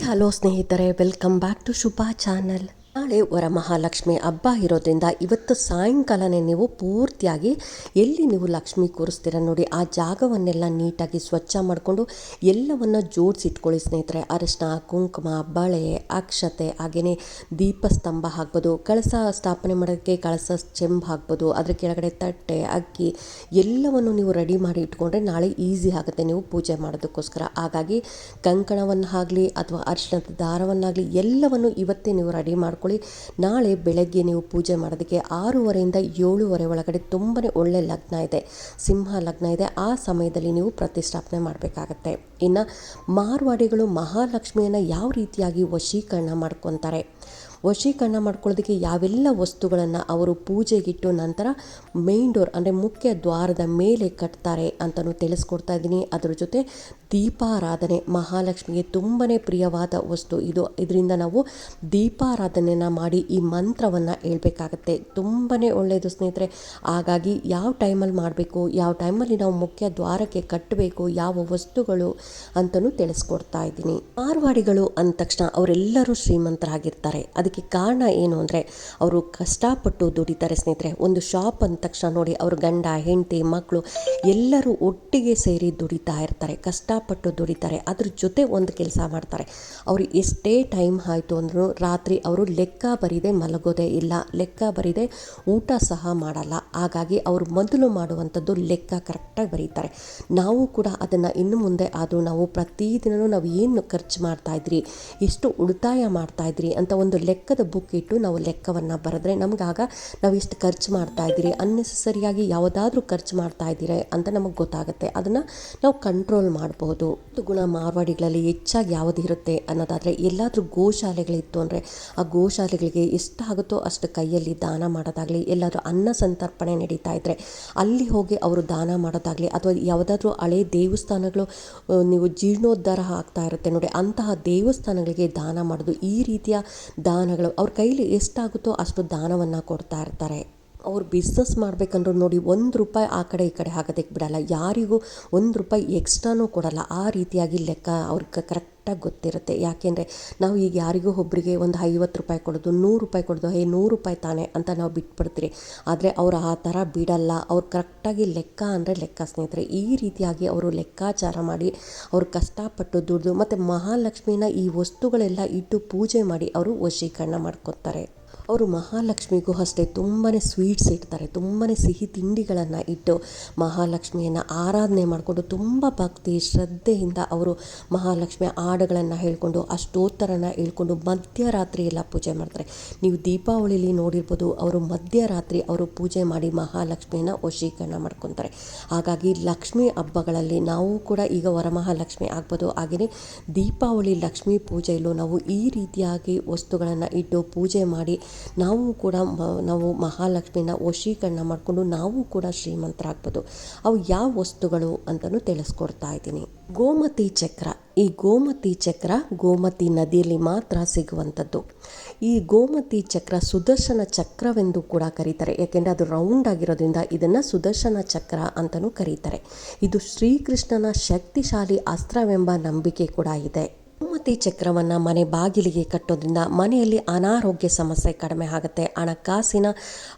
Hello ಸ್ನೇಹಿತರೆ welcome back to Shubha channel ನಾಳೆ ವರಮಹಾಲಕ್ಷ್ಮಿ ಹಬ್ಬ ಇರೋದ್ರಿಂದ ಇವತ್ತು ಸಾಯಂಕಾಲನೇ ನೀವು ಪೂರ್ತಿಯಾಗಿ ಎಲ್ಲಿ ನೀವು ಲಕ್ಷ್ಮಿ ಕೂರಿಸ್ತೀರ ನೋಡಿ, ಆ ಜಾಗವನ್ನೆಲ್ಲ ನೀಟಾಗಿ ಸ್ವಚ್ಛ ಮಾಡಿಕೊಂಡು ಎಲ್ಲವನ್ನು ಜೋಡಿಸಿಟ್ಕೊಳ್ಳಿ ಸ್ನೇಹಿತರೆ. ಅರಿಶಿನ, ಕುಂಕುಮ, ಬಳೆ, ಅಕ್ಷತೆ, ಹಾಗೆಯೇ ದೀಪಸ್ತಂಭ ಹಾಕ್ಬೋದು, ಕಳಸ ಸ್ಥಾಪನೆ ಮಾಡೋಕ್ಕೆ ಕಳಸ ಚೆಂಬು ಹಾಕ್ಬೋದು, ಅದ್ರ ಕೆಳಗಡೆ ತಟ್ಟೆ, ಅಕ್ಕಿ, ಎಲ್ಲವನ್ನು ನೀವು ರೆಡಿ ಮಾಡಿ ಇಟ್ಕೊಂಡ್ರೆ ನಾಳೆ ಈಸಿ ಆಗುತ್ತೆ ನೀವು ಪೂಜೆ ಮಾಡೋದಕ್ಕೋಸ್ಕರ. ಹಾಗಾಗಿ ಕಂಕಣವನ್ನಾಗಲಿ ಅಥವಾ ಅರಿಶಿಣದ ದಾರವನ್ನಾಗಲಿ ಎಲ್ಲವನ್ನು ಇವತ್ತೇ ನೀವು ರೆಡಿ ಮಾಡ್ಕೊಳ್ಳಿ. ನಾಳೆ ಬೆಳಗ್ಗೆ ನೀವು ಪೂಜೆ ಮಾಡೋದಕ್ಕೆ ಆರೂವರೆಯಿಂದ ಏಳುವರೆ ಒಳಗಡೆ ತುಂಬಾ ಒಳ್ಳೆ ಲಗ್ನ ಇದೆ. ಸಿಂಹ ಲಗ್ನ ಇದೆ. ಆ ಸಮಯದಲ್ಲಿ ನೀವು ಪ್ರತಿಷ್ಠಾಪನೆ ಮಾಡಬೇಕಾಗತ್ತೆ. ಇನ್ನು ಮಾರ್ವಾಡಿಗಳು ಮಹಾಲಕ್ಷ್ಮಿಯನ್ನು ಯಾವ ರೀತಿಯಾಗಿ ವಶೀಕರಣ ಮಾಡ್ಕೊತಾರೆ? ವಶೀಕರಣ ಮಾಡ್ಕೊಳ್ಳೋದಕ್ಕೆ ಯಾವೆಲ್ಲ ವಸ್ತುಗಳನ್ನು ಅವರು ಪೂಜೆಗಿಟ್ಟು ನಂತರ ಮೇನ್ ಡೋರ್ ಅಂದರೆ ಮುಖ್ಯ ದ್ವಾರದ ಮೇಲೆ ಕಟ್ತಾರೆ ಅಂತಲೂ ತಿಳಿಸ್ಕೊಡ್ತಾ ಇದ್ದೀನಿ. ಅದ್ರ ಜೊತೆ ದೀಪಾರಾಧನೆ ಮಹಾಲಕ್ಷ್ಮಿಗೆ ತುಂಬಾ ಪ್ರಿಯವಾದ ವಸ್ತು ಇದು. ಇದರಿಂದ ನಾವು ದೀಪಾರಾಧನೆಯನ್ನು ಮಾಡಿ ಈ ಮಂತ್ರವನ್ನು ಹೇಳ್ಬೇಕಾಗತ್ತೆ. ತುಂಬಾ ಒಳ್ಳೆಯದು ಸ್ನೇಹಿತರೆ. ಹಾಗಾಗಿ ಯಾವ ಟೈಮಲ್ಲಿ ಮಾಡಬೇಕು, ಯಾವ ಟೈಮಲ್ಲಿ ನಾವು ಮುಖ್ಯ ದ್ವಾರಕ್ಕೆ ಕಟ್ಟಬೇಕು, ಯಾವ ವಸ್ತುಗಳು ಅಂತಲೂ ತಿಳಿಸ್ಕೊಡ್ತಾ ಇದ್ದೀನಿ. ಮಾರ್ವಾಡಿಗಳು ಅಂದ ತಕ್ಷಣ ಅವರೆಲ್ಲರೂ ಶ್ರೀಮಂತರಾಗಿರ್ತಾರೆ. ಅದಕ್ಕೆ ಕಾರಣ ಏನು ಅಂದರೆ ಅವರು ಕಷ್ಟಪಟ್ಟು ದುಡಿತಾರೆ ಸ್ನೇಹಿತರೆ. ಒಂದು ಶಾಪ್ ಅಂದ ತಕ್ಷಣ ನೋಡಿ, ಅವ್ರ ಗಂಡ, ಹೆಂಡತಿ ಮಕ್ಕಳು ಎಲ್ಲರೂ ಒಟ್ಟಿಗೆ ಸೇರಿ ದುಡಿತಾ ಇರ್ತಾರೆ. ಕಷ್ಟಪಟ್ಟು ದುಡಿತಾರೆ. ಅದ್ರ ಜೊತೆ ಒಂದು ಕೆಲಸ ಮಾಡ್ತಾರೆ. ಅವರು ಎಷ್ಟೇ ಟೈಮ್ ಆಯಿತು ಅಂದರೂ ರಾತ್ರಿ ಅವರು ಲೆಕ್ಕ ಬರೀದೆ ಮಲಗೋದೇ ಇಲ್ಲ. ಲೆಕ್ಕ ಬರೀದೆ ಊಟ ಸಹ ಮಾಡಲ್ಲ. ಹಾಗಾಗಿ ಅವರು ಮೊದಲು ಮಾಡುವಂಥದ್ದು ಲೆಕ್ಕ ಕರೆಕ್ಟಾಗಿ ಬರೀತಾರೆ. ನಾವು ಕೂಡ ಅದನ್ನು ಇನ್ನು ಮುಂದೆ ಆದರೂ ನಾವು ಪ್ರತಿದಿನವೂ ನಾವು ಏನು ಖರ್ಚು ಮಾಡ್ತಾ ಇದ್ರಿ, ಎಷ್ಟು ಉಳಿತಾಯ ಮಾಡ್ತಾ ಇದ್ರಿ ಅಂತ ಒಂದು ಲೆಕ್ಕದ ಬುಕ್ ಇಟ್ಟು ನಾವು ಲೆಕ್ಕವನ್ನು ಬರೆದ್ರೆ ನಮಗಾಗ ನಾವು ಎಷ್ಟು ಖರ್ಚು ಮಾಡ್ತಾ ಇದ್ದೀರಿ ಅನ್ನೆಸರಿಯಾಗಿ ಯಾವುದಾದ್ರೂ ಖರ್ಚು ಮಾಡ್ತಾ ಇದ್ದೀರಿ ಅಂತ ನಮಗೆ ಗೊತ್ತಾಗುತ್ತೆ. ಅದನ್ನು ನಾವು ಕಂಟ್ರೋಲ್ ಮಾಡಬಹುದು ಗುಣ ಮಾರ್ವಾಡಿಗಳಲ್ಲಿ ಹೆಚ್ಚಾಗಿ ಯಾವುದು ಇರುತ್ತೆ ಅನ್ನೋದಾದರೆ ಎಲ್ಲಾದರೂ ಗೋಶಾಲೆಗಳಿತ್ತು ಅಂದರೆ ಆ ಗೋಶಾಲೆಗಳಿಗೆ ಎಷ್ಟಾಗುತ್ತೋ ಅಷ್ಟು ಕೈಯಲ್ಲಿ ದಾನ ಮಾಡೋದಾಗಲಿ, ಎಲ್ಲಾದರೂ ಅನ್ನ ಸಂತರ್ಪಣೆ ನಡೀತಾ ಇದ್ದರೆ ಅಲ್ಲಿ ಹೋಗಿ ಅವರು ದಾನ ಮಾಡೋದಾಗಲಿ ಅಥವಾ ಯಾವುದಾದ್ರೂ ಹಳೆ ದೇವಸ್ಥಾನಗಳು ನೀವು ಜೀರ್ಣೋದ್ಧಾರ ಆಗ್ತಾ ಇರುತ್ತೆ ನೋಡಿ, ಅಂತಹ ದೇವಸ್ಥಾನಗಳಿಗೆ ದಾನ ಮಾಡೋದು ಈ ರೀತಿಯ ದಾನಗಳು ಅವ್ರ ಕೈಲಿ ಎಷ್ಟಾಗುತ್ತೋ ಅಷ್ಟು ದಾನವನ್ನು ಕೊಡ್ತಾ ಇರ್ತಾರೆ. ಅವ್ರು ಬಿಸ್ನೆಸ್ ಮಾಡ್ಬೇಕಂದ್ರೂ ನೋಡಿ ಒಂದು ರೂಪಾಯಿ ಆ ಕಡೆ ಈ ಕಡೆ ಹಾಕೋದಕ್ಕೆ ಬಿಡಲ್ಲ. ಯಾರಿಗೂ ಒಂದು ರೂಪಾಯಿ ಎಕ್ಸ್ಟ್ರಾನೂ ಕೊಡಲ್ಲ. ಆ ರೀತಿಯಾಗಿ ಲೆಕ್ಕ ಅವ್ರಿಗೆ ಕರೆಕ್ಟಾಗಿ ಗೊತ್ತಿರುತ್ತೆ. ಯಾಕೆಂದರೆ ನಾವು ಈಗ ಯಾರಿಗೂ ಒಬ್ಬರಿಗೆ ಒಂದು ಐವತ್ತು ರೂಪಾಯಿ ಕೊಡೋದು, ನೂರು ರೂಪಾಯಿ ಕೊಡೋದು, ಹೇ, ನೂರು ರೂಪಾಯಿ ತಾನೆ ಅಂತ ನಾವು ಬಿಟ್ಬಿಡ್ತೀರಿ. ಆದರೆ ಅವ್ರು ಆ ಥರ ಬಿಡಲ್ಲ. ಅವ್ರು ಕರೆಕ್ಟಾಗಿ ಲೆಕ್ಕ ಅಂದರೆ ಲೆಕ್ಕ, ಸ್ನೇಹಿತರೆ. ಈ ರೀತಿಯಾಗಿ ಅವರು ಲೆಕ್ಕಾಚಾರ ಮಾಡಿ ಅವರು ಕಷ್ಟಪಟ್ಟು ದುಡ್ದು ಮತ್ತು ಮಹಾಲಕ್ಷ್ಮಿನ ಈ ವಸ್ತುಗಳೆಲ್ಲ ಇಟ್ಟು ಪೂಜೆ ಮಾಡಿ ಅವರು ವಶೀಕರಣ ಮಾಡ್ಕೊತಾರೆ. ಅವರು ಮಹಾಲಕ್ಷ್ಮಿಗೂ ಅಷ್ಟೇ ತುಂಬಾ ಸ್ವೀಟ್ಸ್ ಇಡ್ತಾರೆ ತುಂಬಾ ಸಿಹಿ ತಿಂಡಿಗಳನ್ನು ಇಟ್ಟು ಮಹಾಲಕ್ಷ್ಮಿಯನ್ನು ಆರಾಧನೆ ಮಾಡಿಕೊಂಡು ತುಂಬ ಭಕ್ತಿ, ಶ್ರದ್ಧೆಯಿಂದ ಅವರು ಮಹಾಲಕ್ಷ್ಮಿಯ ಹಾಡುಗಳನ್ನು ಹೇಳ್ಕೊಂಡು ಅಷ್ಟೋತ್ತರನ ಹೇಳ್ಕೊಂಡು ಮಧ್ಯರಾತ್ರಿ ಎಲ್ಲ ಪೂಜೆ ಮಾಡ್ತಾರೆ. ನೀವು ದೀಪಾವಳಿಲಿ ನೋಡಿರ್ಬೋದು ಅವರು ಮಧ್ಯರಾತ್ರಿ ಅವರು ಪೂಜೆ ಮಾಡಿ ಮಹಾಲಕ್ಷ್ಮಿಯನ್ನು ವಶೀಕರಣ ಮಾಡ್ಕೊತಾರೆ. ಹಾಗಾಗಿ ಲಕ್ಷ್ಮಿ ಹಬ್ಬಗಳಲ್ಲಿ ನಾವು ಕೂಡ ಈಗ ವರಮಹಾಲಕ್ಷ್ಮಿ ಆಗ್ಬೋದು, ಹಾಗೆಯೇ ದೀಪಾವಳಿ ಲಕ್ಷ್ಮೀ ಪೂಜೆಯಲ್ಲೂ ನಾವು ಈ ರೀತಿಯಾಗಿ ವಸ್ತುಗಳನ್ನು ಇಟ್ಟು ಪೂಜೆ ಮಾಡಿ ನಾವು ಕೂಡ ಮ- ನಾವು ಮಹಾಲಕ್ಷ್ಮಿನ ವಶೀಕರಣ ಮಾಡಿಕೊಂಡು ನಾವು ಕೂಡ ಶ್ರೀಮಂತರಾಗ್ಬೋದು. ಅವು ಯಾವ ವಸ್ತುಗಳು ಅಂತಲೂ ತಿಳಿಸ್ಕೊಡ್ತಾ ಇದ್ದೀನಿ. ಗೋಮತಿ ಚಕ್ರ. ಈ ಗೋಮತಿ ಚಕ್ರ ಗೋಮತಿ ನದಿಯಲ್ಲಿ ಮಾತ್ರ ಸಿಗುವಂಥದ್ದು. ಈ ಗೋಮತಿ ಚಕ್ರ ಸುದರ್ಶನ ಚಕ್ರವೆಂದು ಕೂಡ ಕರೀತಾರೆ. ಯಾಕೆಂದರೆ ಅದು ರೌಂಡ್ ಆಗಿರೋದ್ರಿಂದ ಇದನ್ನು ಸುದರ್ಶನ ಚಕ್ರ ಅಂತಲೂ ಕರೀತಾರೆ. ಇದು ಶ್ರೀಕೃಷ್ಣನ ಶಕ್ತಿಶಾಲಿ ಅಸ್ತ್ರವೆಂಬ ನಂಬಿಕೆ ಕೂಡ ಇದೆ. ಗೋಮತಿ ಚಕ್ರವನ್ನು ಮನೆ ಬಾಗಿಲಿಗೆ ಕಟ್ಟೋದ್ರಿಂದ ಮನೆಯಲ್ಲಿ ಅನಾರೋಗ್ಯ ಸಮಸ್ಯೆ ಕಡಿಮೆ ಆಗುತ್ತೆ. ಹಣಕಾಸಿನ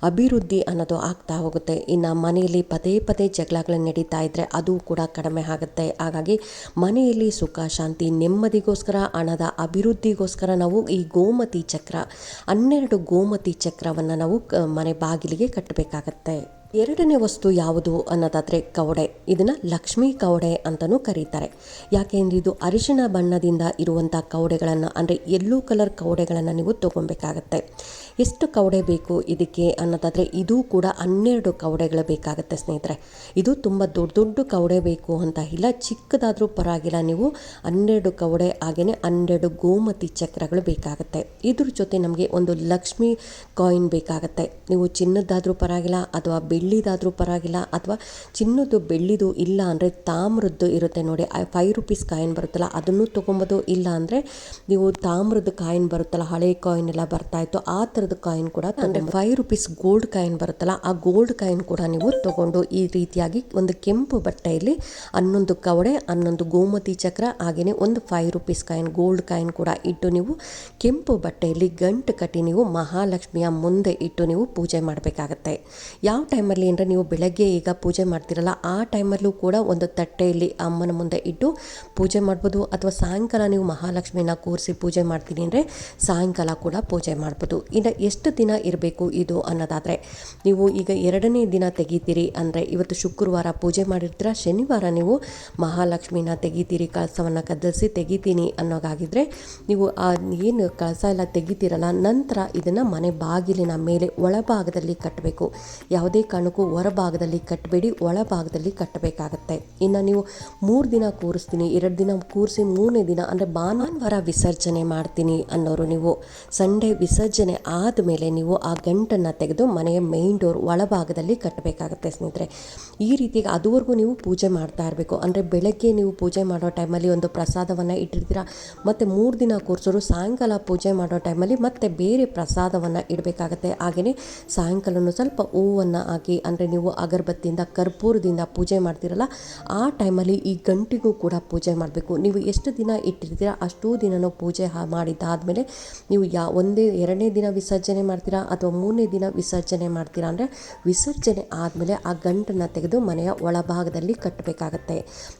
ಅಭಿವೃದ್ಧಿ ಅನ್ನೋದು ಆಗ್ತಾ ಹೋಗುತ್ತೆ. ಇನ್ನು ಮನೆಯಲ್ಲಿ ಪದೇ ಪದೇ ಜಗಳಗಳು ನಡೀತಾ ಇದ್ದರೆ ಅದು ಕೂಡ ಕಡಿಮೆ ಆಗುತ್ತೆ. ಹಾಗಾಗಿ ಮನೆಯಲ್ಲಿ ಸುಖ, ಶಾಂತಿ, ನೆಮ್ಮದಿಗೋಸ್ಕರ, ಹಣದ ಅಭಿವೃದ್ಧಿಗೋಸ್ಕರ ನಾವು ಈ ಗೋಮತಿ ಚಕ್ರ, ಹನ್ನೆರಡು ಗೋಮತಿ ಚಕ್ರವನ್ನು ನಾವು ಮನೆ ಬಾಗಿಲಿಗೆ ಕಟ್ಟಬೇಕಾಗತ್ತೆ. ಎರಡನೇ ವಸ್ತು ಯಾವುದು ಅನ್ನೋದಾದರೆ ಕವಡೆ. ಇದನ್ನು ಲಕ್ಷ್ಮೀ ಕವಡೆ ಅಂತಲೂ ಕರೀತಾರೆ. ಯಾಕೆಂದ್ರೆ ಇದು ಅರಿಶಿಣ ಬಣ್ಣದಿಂದ ಇರುವಂಥ ಕವಡೆಗಳನ್ನು, ಅಂದರೆ ಯೆಲ್ಲೋ ಕಲರ್ ಕವಡೆಗಳನ್ನು ನೀವು ತೊಗೊಬೇಕಾಗತ್ತೆ ಎಷ್ಟು ಕವಡೆ ಬೇಕು ಇದಕ್ಕೆ ಅನ್ನೋದಾದರೆ ಇದು ಕೂಡ ಹನ್ನೆರಡು ಕವಡೆಗಳು ಬೇಕಾಗುತ್ತೆ ಸ್ನೇಹಿತರೆ. ಇದು ತುಂಬ ದೊಡ್ಡ ದೊಡ್ಡ ಕವಡೆ ಬೇಕು ಅಂತ ಇಲ್ಲ, ಚಿಕ್ಕದಾದರೂ ಪರವಾಗಿಲ್ಲ, ನೀವು ಹನ್ನೆರಡು ಕವಡೆ ಹಾಗೆಯೇ ಹನ್ನೆರಡು ಗೋಮತಿ ಚಕ್ರಗಳು ಬೇಕಾಗುತ್ತೆ. ಇದ್ರ ಜೊತೆ ನಮಗೆ ಒಂದು ಲಕ್ಷ್ಮಿ ಕಾಯಿನ್ ಬೇಕಾಗುತ್ತೆ. ನೀವು ಚಿನ್ನದ್ದಾದರೂ ಪರವಾಗಿಲ್ಲ ಅಥವಾ ಬೆಳ್ಳಿ ಬೆಳ್ಳಿದಾದರೂ ಪರವಾಗಿಲ್ಲ ಅಥವಾ ಚಿನ್ನದ್ದು ಬೆಳ್ಳಿದು ಇಲ್ಲ ಅಂದರೆ ತಾಮ್ರದ್ದು ಇರುತ್ತೆ ನೋಡಿ ಫೈವ್ ರುಪೀಸ್ ಕಾಯಿನ್ ಬರುತ್ತಲ್ಲ ಅದನ್ನು ತೊಗೊಬೋದು ಇಲ್ಲ ಅಂದರೆ ನೀವು ತಾಮ್ರದ ಕಾಯಿನ್ ಬರುತ್ತಲ್ಲ, ಹಳೆ ಕಾಯಿನ್ ಎಲ್ಲ ಬರ್ತಾ ಇತ್ತು, ಆ ಥರದ ಕಾಯಿನ್ ಕೂಡ ಅಂದರೆ ಫೈವ್ ರುಪೀಸ್ ಗೋಲ್ಡ್ ಕಾಯಿನ್ ಬರುತ್ತಲ್ಲ, ಆ ಗೋಲ್ಡ್ ಕಾಯಿನ್ ಕೂಡ ನೀವು ತಗೊಂಡು ಈ ರೀತಿಯಾಗಿ ಒಂದು ಕೆಂಪು ಬಟ್ಟೆಯಲ್ಲಿ ಹನ್ನೊಂದು ಕವಡೆ, ಹನ್ನೊಂದು ಗೋಮತಿ ಚಕ್ರ ಹಾಗೆಯೇ ಒಂದು five rupees coin gold coin ಕೂಡ ಇಟ್ಟು ನೀವು ಕೆಂಪು ಬಟ್ಟೆಯಲ್ಲಿ ಗಂಟು ಕಟ್ಟಿ ನೀವು ಮಹಾಲಕ್ಷ್ಮಿಯ ಮುಂದೆ ಇಟ್ಟು ನೀವು ಪೂಜೆ ಮಾಡಬೇಕಾಗತ್ತೆ. ಯಾವ ಟೈಮಲ್ಲಿ ಅಂದರೆ ನೀವು ಬೆಳಗ್ಗೆ ಈಗ ಪೂಜೆ ಮಾಡ್ತಿರಲ್ಲ, ಆ ಟೈಮಲ್ಲೂ ಕೂಡ ಒಂದು ತಟ್ಟೆಯಲ್ಲಿ ಅಮ್ಮನ ಮುಂದೆ ಇಟ್ಟು ಪೂಜೆ ಮಾಡ್ಬೋದು, ಅಥವಾ ಸಾಯಂಕಾಲ ನೀವು ಮಹಾಲಕ್ಷ್ಮಿನ ಕೂರಿಸಿ ಪೂಜೆ ಮಾಡ್ತೀನಿ ಅಂದರೆ ಸಾಯಂಕಾಲ ಕೂಡ ಪೂಜೆ ಮಾಡ್ಬೋದು. ಇನ್ನು ಎಷ್ಟು ದಿನ ಇರಬೇಕು ಇದು ಅನ್ನೋದಾದರೆ, ನೀವು ಈಗ ಎರಡನೇ ದಿನ ತೆಗಿತೀರಿ ಅಂದರೆ ಇವತ್ತು ಶುಕ್ರವಾರ ಪೂಜೆ ಮಾಡಿರ್ತೀರ, ಶನಿವಾರ ನೀವು ಮಹಾಲಕ್ಷ್ಮಿನ ತೆಗಿತೀರಿ, ಕಳಸವನ್ನು ಕದಲಿಸಿ ತೆಗಿತೀನಿ ಅನ್ನೋಗಾಗಿದ್ದರೆ ನೀವು ಆ ಏನು ಕಳಸ ಎಲ್ಲ ತೆಗಿತೀರಲ್ಲ, ನಂತರ ಇದನ್ನು ಮನೆ ಬಾಗಿಲಿನ ಮೇಲೆ ಒಳಭಾಗದಲ್ಲಿ ಕಟ್ಟಬೇಕು. ಯಾವುದೇ ಕಾರಣಕ್ಕೂ ಹೊರಭಾಗದಲ್ಲಿ ಕಟ್ಟಬೇಡಿ, ಒಳಭಾಗದಲ್ಲಿ ಕಟ್ಟಬೇಕಾಗತ್ತೆ. ಇನ್ನು ನೀವು ಮೂರು ದಿನ ಕೂರಿಸ್ತೀನಿ, ಎರಡು ದಿನ ಕೂರಿಸಿ ಮೂರನೇ ದಿನ ಅಂದರೆ ಭಾನುವಾರ ವಿಸರ್ಜನೆ ಮಾಡ್ತೀನಿ ಅನ್ನೋರು ನೀವು. ಸಂಡೇ ವಿಸರ್ಜನೆ ಆದಮೇಲೆ ನೀವು ಆ ಗಂಟನ್ನು ತೆಗೆದು ಮನೆಯ ಮೈನ್ ಡೋರ್ ಒಳಭಾಗದಲ್ಲಿ ಕಟ್ಟಬೇಕಾಗುತ್ತೆ ಸ್ನೇಹಿತರೆ. ಈ ರೀತಿ ಅದುವರೆಗೂ ನೀವು ಪೂಜೆ ಮಾಡ್ತಾ ಇರಬೇಕು. ಅಂದರೆ ಬೆಳಗ್ಗೆ ನೀವು ಪೂಜೆ ಮಾಡೋ ಟೈಮಲ್ಲಿ ಒಂದು ಪ್ರಸಾದವನ್ನು ಇಟ್ಟಿರ್ತೀರ? ಮತ್ತು ಮೂರು ದಿನ ಕೂರಿಸೋರು ಸಾಯಂಕಾಲ ಪೂಜೆ ಮಾಡೋ ಟೈಮಲ್ಲಿ ಮತ್ತೆ ಬೇರೆ ಪ್ರಸಾದವನ್ನು ಇಡಬೇಕಾಗತ್ತೆ. ಹಾಗೆಯೇ ಸಾಯಂಕಾಲವೂ ಸ್ವಲ್ಪ ಹೂವನ್ನು ಹಾಕಿ, ಅಂದರೆ ನೀವು ಅಗರಬತ್ತಿಯಿಂದ, ಕರ್ಪೂರದಿಂದ ಪೂಜೆ ಮಾಡ್ತೀರಲ್ಲ, ಆ ಟೈಮಲ್ಲಿ ಈ ಗಂಟಿಗೂ ಕೂಡ ಪೂಜೆ ಮಾಡಬೇಕು. ನೀವು ಎಷ್ಟು ದಿನ ಇಟ್ಟಿರ್ತೀರ ಅಷ್ಟೂ ದಿನನೂ ಪೂಜೆ ಮಾಡಿದ್ದಾದಮೇಲೆ ನೀವು ಯಾ, ಒಂದೇ, ಎರಡನೇ ದಿನ ವಿಸರ್ಜನೆ ಮಾಡ್ತೀರಾ ಅಥವಾ ಮೂರನೇ ದಿನ ವಿಸರ್ಜನೆ ಮಾಡ್ತೀರಾ ಅಂದರೆ ವಿಸರ್ಜನೆ ಆದಮೇಲೆ ಆ ಗಂಟನ್ನು ತೆಗೆದು ಮನೆಯ ಒಳಭಾಗದಲ್ಲಿ ಕಟ್ಟಬೇಕಾಗತ್ತೆ.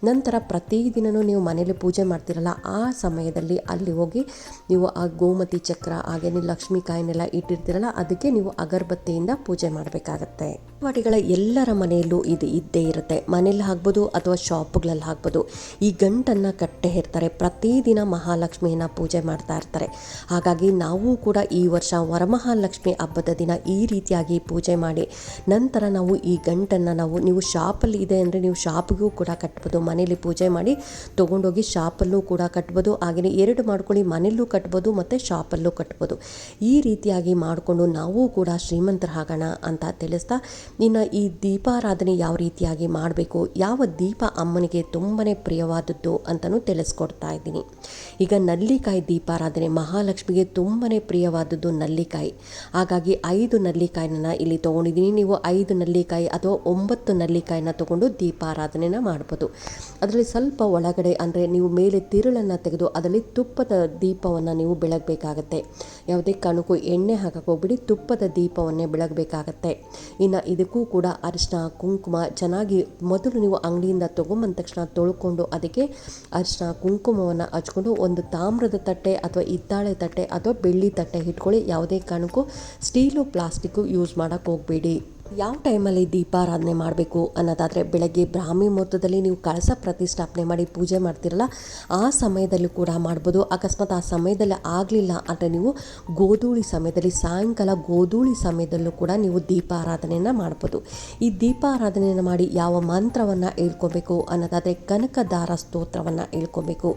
ನಂತರ ಪ್ರತಿದಿನವೂ ನೀವು ಮನೆಯಲ್ಲಿ ಪೂಜೆ ಮಾಡ್ತಿರಲ್ಲ, ಆ ಸಮಯದಲ್ಲಿ ಅಲ್ಲಿ ಹೋಗಿ ನೀವು ಆ ಗೋಮತಿ ಚಕ್ರ ಹಾಗೆಯೇ ಲಕ್ಷ್ಮೀ ಕಾಯಿನೆಲ್ಲ ಇಟ್ಟಿರ್ತೀರಲ್ಲ, ಅದಕ್ಕೆ ನೀವು ಅಗರಬತ್ತಿಯಿಂದ ಪೂಜೆ ಮಾಡಬೇಕಾಗತ್ತೆ. ವಾಟಿಗಳ ಎಲ್ಲರ ಮನೆಯಲ್ಲೂ ಇದು ಇದ್ದೇ ಇರುತ್ತೆ. ಮನೆಯಲ್ಲಿ ಹಾಕ್ಬೋದು ಅಥವಾ ಶಾಪ್ಗಳಲ್ಲಿ ಹಾಕ್ಬೋದು. ಈ ಗಂಟನ್ನು ಕಟ್ಟೆ ಇರ್ತಾರೆ. ಪ್ರತಿದಿನ ಮಹಾಲಕ್ಷ್ಮಿಯನ್ನು ಪೂಜೆ ಮಾಡ್ತಾ ಇರ್ತಾರೆ. ಹಾಗಾಗಿ ನಾವು ಕೂಡ ಈ ವರ್ಷ ವರಮಹಾಲಕ್ಷ್ಮಿ ಹಬ್ಬದ ದಿನ ಈ ರೀತಿಯಾಗಿ ಪೂಜೆ ಮಾಡಿ, ನಂತರ ನಾವು ಈ ಗಂಟನ್ನು ನಾವು, ನೀವು ಶಾಪಲ್ಲಿ ಇದೆ ಅಂದರೆ ನೀವು ಶಾಪ್ಗೂ ಕೂಡ ಕಟ್ಬೋದು. ಮನೇಲಿ ಪೂಜೆ ಮಾಡಿ ತೊಗೊಂಡೋಗಿ ಶಾಪಲ್ಲೂ ಕೂಡ ಕಟ್ಬೋದು. ಹಾಗೆಯೇ ಎರಡು ಮಾಡ್ಕೊಳ್ಳಿ ಮನೆಯಲ್ಲೂ ಕಟ್ಬೋದು, ಮತ್ತು ಶಾಪಲ್ಲೂ ಕಟ್ಬೋದು. ಈ ರೀತಿಯಾಗಿ ಮಾಡಿಕೊಂಡು ನಾವು ಕೂಡ ಶ್ರೀಮಂತರಾಗೋಣ ಅಂತ ತಿಳಿಸ್ತಾ, ಇನ್ನು ಈ ದೀಪಾರಾಧನೆ ಯಾವ ರೀತಿಯಾಗಿ ಮಾಡಬೇಕು, ಯಾವ ದೀಪ ಅಮ್ಮನಿಗೆ ತುಂಬಾ ಪ್ರಿಯವಾದದ್ದು ಅಂತಲೂ ತಿಳಿಸ್ಕೊಡ್ತಾ ಇದ್ದೀನಿ. ಈಗ ನಲ್ಲಿಕಾಯಿ ದೀಪಾರಾಧನೆ ಮಹಾಲಕ್ಷ್ಮಿಗೆ ತುಂಬನೇ ಪ್ರಿಯವಾದದ್ದು ನಲ್ಲಿಕಾಯಿ. ಹಾಗಾಗಿ ಐದು ನಲ್ಲಿಕಾಯಿನ ಇಲ್ಲಿ ತೊಗೊಂಡಿದ್ದೀನಿ. ನೀವು ಐದು ನಲ್ಲಿಕಾಯಿ ಅಥವಾ ಒಂಬತ್ತು ನಲ್ಲಿಕಾಯಿನ ತೊಗೊಂಡು ದೀಪಾರಾಧನೆನ ಮಾಡ್ಬೋದು. ಅದರಲ್ಲಿ ಸ್ವಲ್ಪ ಒಳಗಡೆ ಅಂದರೆ ನೀವು ಮೇಲೆ ತಿರುಳನ್ನು ತೆಗೆದು ಅದರಲ್ಲಿ ತುಪ್ಪದ ದೀಪವನ್ನು ನೀವು ಬೆಳಗಬೇಕಾಗತ್ತೆ. ಯಾವುದೇ ಕಾರಣಕ್ಕೂ ಎಣ್ಣೆ ಹಾಕಕ್ಕೆ ತುಪ್ಪದ ದೀಪವನ್ನೇ ಬೆಳಗಬೇಕಾಗತ್ತೆ. ಇನ್ನು ಇದಕ್ಕೂ ಕೂಡ ಅರಿಶಿನ ಕುಂಕುಮ ಚೆನ್ನಾಗಿ ಮೊದಲು ನೀವು ಅಂಗಡಿಯಿಂದ ತೊಗೊಂಬಂದ ತಕ್ಷಣ ತೊಳ್ಕೊಂಡು ಅದಕ್ಕೆ ಅರಿಶಿನ ಕುಂಕುಮವನ್ನು ಹಚ್ಕೊಂಡು ಒಂದು ತಾಮ್ರದ ತಟ್ಟೆ ಅಥವಾ ಹಿತ್ತಾಳೆ ತಟ್ಟೆ ಅಥವಾ ಬೆಳ್ಳಿ ತಟ್ಟೆ ಇಟ್ಕೊಳ್ಳಿ. ಯಾವುದೇ ಕಾರಣಕ್ಕೂ ಸ್ಟೀಲು ಪ್ಲಾಸ್ಟಿಕ್ಕು ಯೂಸ್ ಮಾಡೋಕ್ಕೆ ಹೋಗಬೇಡಿ. ಯಾವ ಟೈಮಲ್ಲಿ ದೀಪಾರಾಧನೆ ಮಾಡಬೇಕು ಅನ್ನೋದಾದರೆ ಬೆಳಗ್ಗೆ ಬ್ರಾಹ್ಮಿ ಮುಹೂರ್ತದಲ್ಲಿ ನೀವು ಕಳಸ ಪ್ರತಿಷ್ಠಾಪನೆ ಮಾಡಿ ಪೂಜೆ ಮಾಡ್ತಿರಲ್ಲ, ಆ ಸಮಯದಲ್ಲೂ ಕೂಡ ಮಾಡ್ಬೋದು. ಅಕಸ್ಮಾತ್ ಆ ಸಮಯದಲ್ಲಿ ಆಗಲಿಲ್ಲ ಅಂದರೆ ನೀವು ಗೋಧೂಳಿ ಸಮಯದಲ್ಲಿ, ಸಾಯಂಕಾಲ ಗೋಧೂಳಿ ಸಮಯದಲ್ಲೂ ಕೂಡ ನೀವು ದೀಪಾರಾಧನೆಯನ್ನು ಮಾಡ್ಬೋದು. ಈ ದೀಪಾರಾಧನೆಯನ್ನು ಮಾಡಿ ಯಾವ ಮಂತ್ರವನ್ನು ಹೇಳ್ಕೊಬೇಕು ಅನ್ನೋದಾದರೆ ಕನಕದಾರ ಸ್ತೋತ್ರವನ್ನು ಹೇಳ್ಕೊಬೇಕು.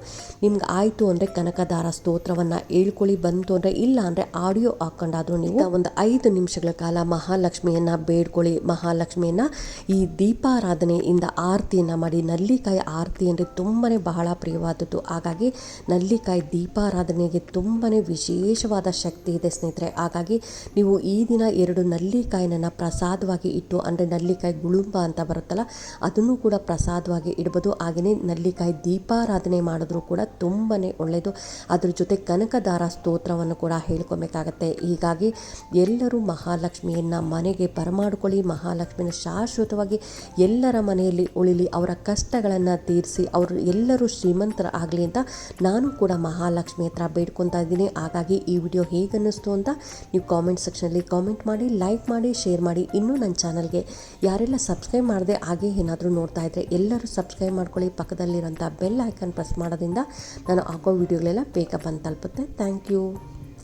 ನಿಮ್ಗೆ ಆಯಿತು ಅಂದರೆ ಕನಕದಾರ ಸ್ತೋತ್ರವನ್ನು ಹೇಳ್ಕೊಳ್ಳಿ, ಬಂತು ಅಂದರೆ ಇಲ್ಲ ಅಂದರೆ ಆಡಿಯೋ ಹಾಕ್ಕೊಂಡಾದರೂ ನೀವು ಒಂದು ಐದು ನಿಮಿಷಗಳ ಕಾಲ ಮಹಾಲಕ್ಷ್ಮಿಯನ್ನು ಬೇಡ್ಕೊಳ್ಳಿ ಮಹಾಲಕ್ಷ್ಮಿಯನ್ನು. ಈ ದೀಪಾರಾಧನೆಯಿಂದ ಆರತಿಯನ್ನು ಮಾಡಿ, ನಲ್ಲಿಕಾಯಿ ಆರತಿ ಅಂದರೆ ತುಂಬಾ ಬಹಳ ಪ್ರಿಯವಾದದ್ದು. ಹಾಗಾಗಿ ನಲ್ಲಿಕಾಯಿ ದೀಪಾರಾಧನೆಗೆ ತುಂಬಾ ವಿಶೇಷವಾದ ಶಕ್ತಿ ಇದೆ ಸ್ನೇಹಿತರೆ. ಹಾಗಾಗಿ ನೀವು ಈ ದಿನ ಎರಡು ನಲ್ಲಿಕಾಯಿನ ಪ್ರಸಾದವಾಗಿ ಇಟ್ಟು, ಅಂದರೆ ನಲ್ಲಿಕಾಯಿ ಗುಳುಂಬ ಅಂತ ಬರುತ್ತಲ್ಲ, ಅದನ್ನು ಕೂಡ ಪ್ರಸಾದವಾಗಿ ಇಡ್ಬೋದು. ಹಾಗೆಯೇ ನಲ್ಲಿಕಾಯಿ ದೀಪಾರಾಧನೆ ಮಾಡಿದ್ರು ಕೂಡ ತುಂಬಾ ಒಳ್ಳೆಯದು ಅದ್ರ ಜೊತೆ ಕನಕದಾರ ಸ್ತೋತ್ರವನ್ನು ಕೂಡ ಹೇಳ್ಕೊಬೇಕಾಗತ್ತೆ. ಹೀಗಾಗಿ ಎಲ್ಲರೂ ಮಹಾಲಕ್ಷ್ಮಿಯನ್ನು ಮನೆಗೆ ಬರಮಾಡ್ಕೊಳ್ಳಿ ಮಹಾಲಕ್ಷ್ಮಿನ ಶಾಶ್ವತವಾಗಿ ಎಲ್ಲರ ಮನೆಯಲ್ಲಿ ಉಳಿಲಿ. ಅವರ ಕಷ್ಟಗಳನ್ನು ತೀರಿಸಿ ಅವರು ಎಲ್ಲರೂ ಶ್ರೀಮಂತರ ಆಗಲಿ ಅಂತ ನಾನು ಕೂಡ ಮಹಾಲಕ್ಷ್ಮಿ ಹತ್ರ ಬೇಡ್ಕೊತಾ ಇದ್ದೀನಿ. ಹಾಗಾಗಿ ಈ ವಿಡಿಯೋ ಹೇಗನ್ನಿಸ್ತು ಅಂತ ನೀವು ಕಾಮೆಂಟ್ ಸೆಕ್ಷನಲ್ಲಿ ಕಾಮೆಂಟ್ ಮಾಡಿ ಲೈಕ್ ಮಾಡಿ ಶೇರ್ ಮಾಡಿ. ಇನ್ನೂ ನನ್ನ ಚಾನಲ್ಗೆ ಯಾರೆಲ್ಲ ಸಬ್ಸ್ಕ್ರೈಬ್ ಮಾಡಿದೆ ಹಾಗೆ ಏನಾದರೂ ನೋಡ್ತಾ ಇದ್ದರೆ ಎಲ್ಲರೂ ಸಬ್ಸ್ಕ್ರೈಬ್ ಮಾಡ್ಕೊಳ್ಳಿ. ಪಕ್ಕದಲ್ಲಿರೋಂಥ ಬೆಲ್ ಐಕನ್ ಪ್ರೆಸ್ ಮಾಡೋದ್ರಿಂದ ನಾನು ಹಾಕೋ ವಿಡಿಯೋಗಳೆಲ್ಲ ಬೇಗ ಬಂದು ತಲುಪುತ್ತೆ. Thank you